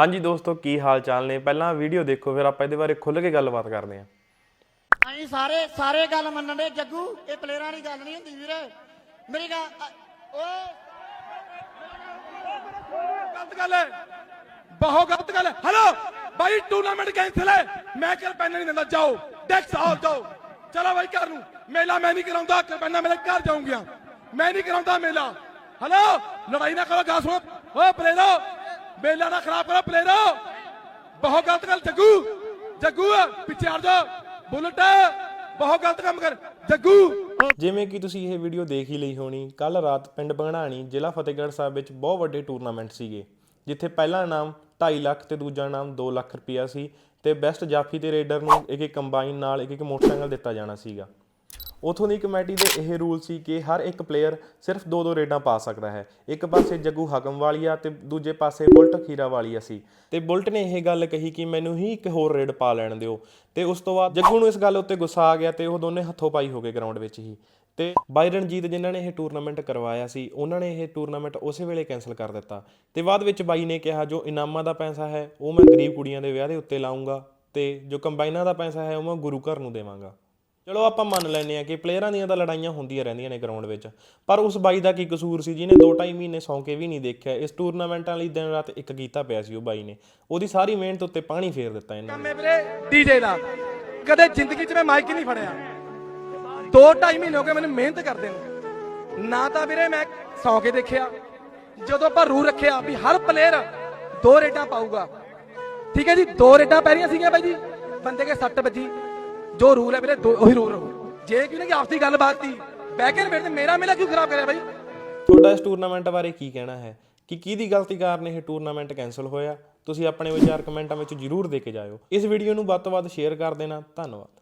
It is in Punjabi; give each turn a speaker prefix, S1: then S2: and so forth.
S1: ਹਾਂਜੀ ਦੋਸਤੋ ਕੀ ਹਾਲ ਚਾਲ ਨੇ? ਪਹਿਲਾਂ ਵੀਡੀਓ ਦੇਖੋ ਫਿਰ ਆਪਾਂ ਇਹਦੇ ਬਾਰੇ ਖੁੱਲ੍ਹ ਕੇ ਗੱਲਬਾਤ ਕਰਦੇ ਹਾਂ।
S2: ਅਸੀਂ ਸਾਰੇ ਸਾਰੇ ਗੱਲ ਮੰਨਣ ਦੇ ਜੱਗੂ ਇਹ ਪਲੇਅਰਾਂ ਦੀ ਗੱਲ ਨਹੀਂ ਹੁੰਦੀ ਵੀਰੇ। ਮੇਰੀ ਗੱਲ ਅ- ਓਏ।
S3: ਗਲਤ ਗੱਲ ਹੈ। ਬਹੁਤ ਗਲਤ ਗੱਲ ਹੈ। ਹਲੋ ਭਾਈ ਟੂਰਨਾਮੈਂਟ ਕੈਂਸਲ ਹੈ ਮੈਂ ਕਰ ਪੈਨ ਨਹੀਂ ਦਿੰਦਾ ਜਾਓ। ਡੈਕਸ ਆਓ ਜਾਓ। ਚਲੋ ਭਾਈ ਘਰ ਨੂੰ। ਮੇਲਾ ਮੈਂ ਨਹੀਂ ਕਰਾਉਂਦਾ ਕਰਪੈਨਾ ਮੇਰੇ ਘਰ ਜਾਊਂਗੀਆਂ। ਮੈਂ ਨਹੀਂ ਕਰਾਉਂਦਾ ਮੇਲਾ। ਹਲੋ ਲੜਾਈ ਨਾ ਕਰੋ ਗਾ ਸੁਣੋ। ਓ ਪਲੇਰੋ ਮੇਲਾ ਨਾ ਖਰਾਬ ਕਰੋ, ਪਲੇਰੋ। ਬਹੁਤ ਗਲਤ ਗੱਲ, ਜੱਗੂ। ਜੱਗੂ, ਪਿੱਛੇ ਹਟ ਜਾ। ਬੁਲਟ, ਬਹੁਤ ਗਲਤ ਕੰਮ ਕਰ। ਜੱਗੂ।
S1: ਜਿਵੇਂ ਕਿ ਤੁਸੀਂ ਇਹ ਵੀਡੀਓ ਦੇਖ ਹੀ ਲਈ ਹੋਣੀ ਕੱਲ ਰਾਤ ਪਿੰਡ ਬੰਗਣਾਣੀ ਜ਼ਿਲ੍ਹਾ ਫਤਿਹਗੜ੍ਹ ਸਾਹਿਬ ਵਿੱਚ ਬਹੁਤ ਵੱਡੇ ਟੂਰਨਾਮੈਂਟ ਸੀਗੇ, ਜਿੱਥੇ ਪਹਿਲਾ ਇਨਾਮ 2.5 ਲੱਖ ਤੇ ਦੂਜਾ ਇਨਾਮ 2 ਲੱਖ ਰੁਪਇਆ ਸੀ ਤੇ ਬੈਸਟ ਜਾਫੀ ਤੇ ਰੇਡਰ ਨੂੰ ਇੱਕ ਇੱਕ ਕੰਬਾਈਨ ਨਾਲ ਇੱਕ ਇੱਕ ਮੋਟਰਸਾਈਕਲ ਦਿੱਤਾ ਜਾਣਾ ਸੀਗਾ। ਉਥੋਂ ਦੀ ਕਮੇਟੀ ਦੇ ਇਹ ਰੂਲ ਸੀ ਕਿ ਹਰ ਇੱਕ ਪਲੇਅਰ ਸਿਰਫ ਦੋ ਦੋ ਰੇਡਾਂ ਪਾ ਸਕਦਾ ਹੈ। ਇੱਕ ਪਾਸੇ ਜੱਗੂ ਹਕਮ ਵਾਲੀਆ ਤੇ ਦੂਜੇ ਪਾਸੇ ਬੁਲਟ ਖੀਰਾ ਵਾਲੀਆ ਸੀ। ਤੇ ਬੁਲਟ ਨੇ ਇਹ ਗੱਲ ਕਹੀ ਕਿ ਮੈਨੂੰ ਹੀ ਇੱਕ ਹੋਰ ਰੇਡ ਪਾ ਲੈਣ ਦਿਓ। ਤੇ ਉਸ ਤੋਂ ਬਾਅਦ ਜੱਗੂ ਨੂੰ ਇਸ ਗੱਲ ਉੱਤੇ ਗੁੱਸਾ ਆ ਗਿਆ ਤੇ ਉਹ ਦੋਨੇ ਹੱਥੋਂ ਪਾਈ ਹੋ ਗਏ ਗਰਾਊਂਡ ਵਿੱਚ ਹੀ। ਤੇ ਬਾਈ ਰਣਜੀਤ ਜਿਨ੍ਹਾਂ ਨੇ ਇਹ ਟੂਰਨਾਮੈਂਟ ਕਰਵਾਇਆ ਸੀ, ਉਹਨਾਂ ਨੇ ਇਹ ਟੂਰਨਾਮੈਂਟ ਉਸੇ ਵੇਲੇ ਕੈਨਸਲ ਕਰ ਦਿੱਤਾ। ਤੇ ਬਾਅਦ ਵਿੱਚ ਬਾਈ ਨੇ ਕਿਹਾ, ਜੋ ਇਨਾਮਾਂ ਦਾ ਪੈਸਾ ਹੈ, ਉਹ ਮੈਂ ਗਰੀਬ ਕੁੜੀਆਂ ਦੇ ਵਿਆਹ ਦੇ ਉੱਤੇ ਲਾਉਂਗਾ ਤੇ ਜੋ ਕੰਬਾਈਨਾਂ ਦਾ ਪੈਸਾ ਹੈ, ਉਹ ਮੈਂ ਗੁਰੂ ਘਰ ਨੂੰ ਦੇਵਾਂਗਾ। ਚਲੋ ਆਪਾਂ ਮੰਨ ਲੈਂਦੇ ਆ ਕਿ ਪਲੇਅਰਾਂ ਦੀਆਂ ਤਾਂ ਲੜਾਈਆਂ ਹੁੰਦੀਆਂ ਰਹਿੰਦੀਆਂ ਨੇ ਗਰਾਊਂਡ ਵਿੱਚ, ਪਰ ਉਸ ਬਾਈ ਦਾ ਕੀ ਕਸੂਰ ਸੀ ਜਿਹਨੇ 2.5 ਮਹੀਨੇ ਸੌਂ ਕੇ ਵੀ ਨਹੀਂ ਦੇਖਿਆ, ਇਸ ਟੂਰਨਾਮੈਂਟਾਂ ਲਈ ਦਿਨ ਰਾਤ ਇੱਕ ਕੀਤਾ ਪਿਆ ਸੀ ਉਹ ਬਾਈ ਨੇ। ਉਹਦੀ ਸਾਰੀ ਮਿਹਨਤ ਉੱਤੇ ਪਾਣੀ ਫੇਰ ਦਿੱਤਾ ਇਹਨਾਂ ਨੇ।
S3: ਕੰਮ ਡੀਜੇ ਦਾ, ਕਦੇ ਜ਼ਿੰਦਗੀ 'ਚ ਮੈਂ ਮਾਈਕ ਨਹੀਂ ਫੜਿਆ। ਦੋ ਢਾਈ ਮਹੀਨੇ ਹੋ ਗਏ ਮੈਨੂੰ ਮਿਹਨਤ ਕਰਦੇ ਨੂੰ। ਨਾ ਤਾਂ ਵੀਰੇ ਮੈਂ ਸੌਂ ਕੇ ਦੇਖਿਆ, ਜਦੋਂ ਆਪਾਂ ਰੂ ਰੱਖਿਆ ਵੀ ਹਰ ਪਲੇਅਰ ਦੋ ਰੇਡਾਂ ਪਾਊਗਾ। ਠੀਕ ਹੈ ਜੀ, ਦੋ ਰੇਡਾਂ ਪੈ ਰਹੀਆਂ ਸੀਗੀਆਂ ਬਾਈ ਜੀ। ਬੰਦੇ ਕੇ ਸੱਟ ਵੱਜੀ। ਜੋ ਰੂਲ ਹੈ ਵੀਰੇ ਉਹੀ ਰੂਲ ਰਹੂ। ਜੇ ਕਿ ਨਾ ਕਿ ਆਪਸੀ ਗੱਲਬਾਤ ਦੀ। ਬਹਿ ਕੇ ਨਿਬੇੜ ਤੇ ਮੇਰਾ ਮੇਲਾ ਕਿਉਂ ਖਰਾਬ ਕਰਿਆ ਬਾਈ?
S1: ਤੁਹਾਡਾ ਇਸ ਟੂਰਨਾਮੈਂਟ ਬਾਰੇ ਕੀ ਕਹਿਣਾ ਹੈ? ਕਿ ਕਿਹਦੀ ਗਲਤੀ ਕਾਰਨ ਇਹ ਟੂਰਨਾਮੈਂਟ ਕੈਨਸਲ ਹੋਇਆ? ਤੁਸੀਂ ਆਪਣੇ ਵਿਚਾਰ ਕਮੈਂਟਾਂ ਵਿੱਚ ਜਰੂਰ ਦੇ ਕੇ ਜਾਇਓ। ਇਸ ਵੀਡੀਓ ਨੂੰ ਵੱਧ ਤੋਂ ਵੱਧ ਸ਼ੇਅਰ ਕਰ ਦੇਣਾ। ਧੰਨਵਾਦ।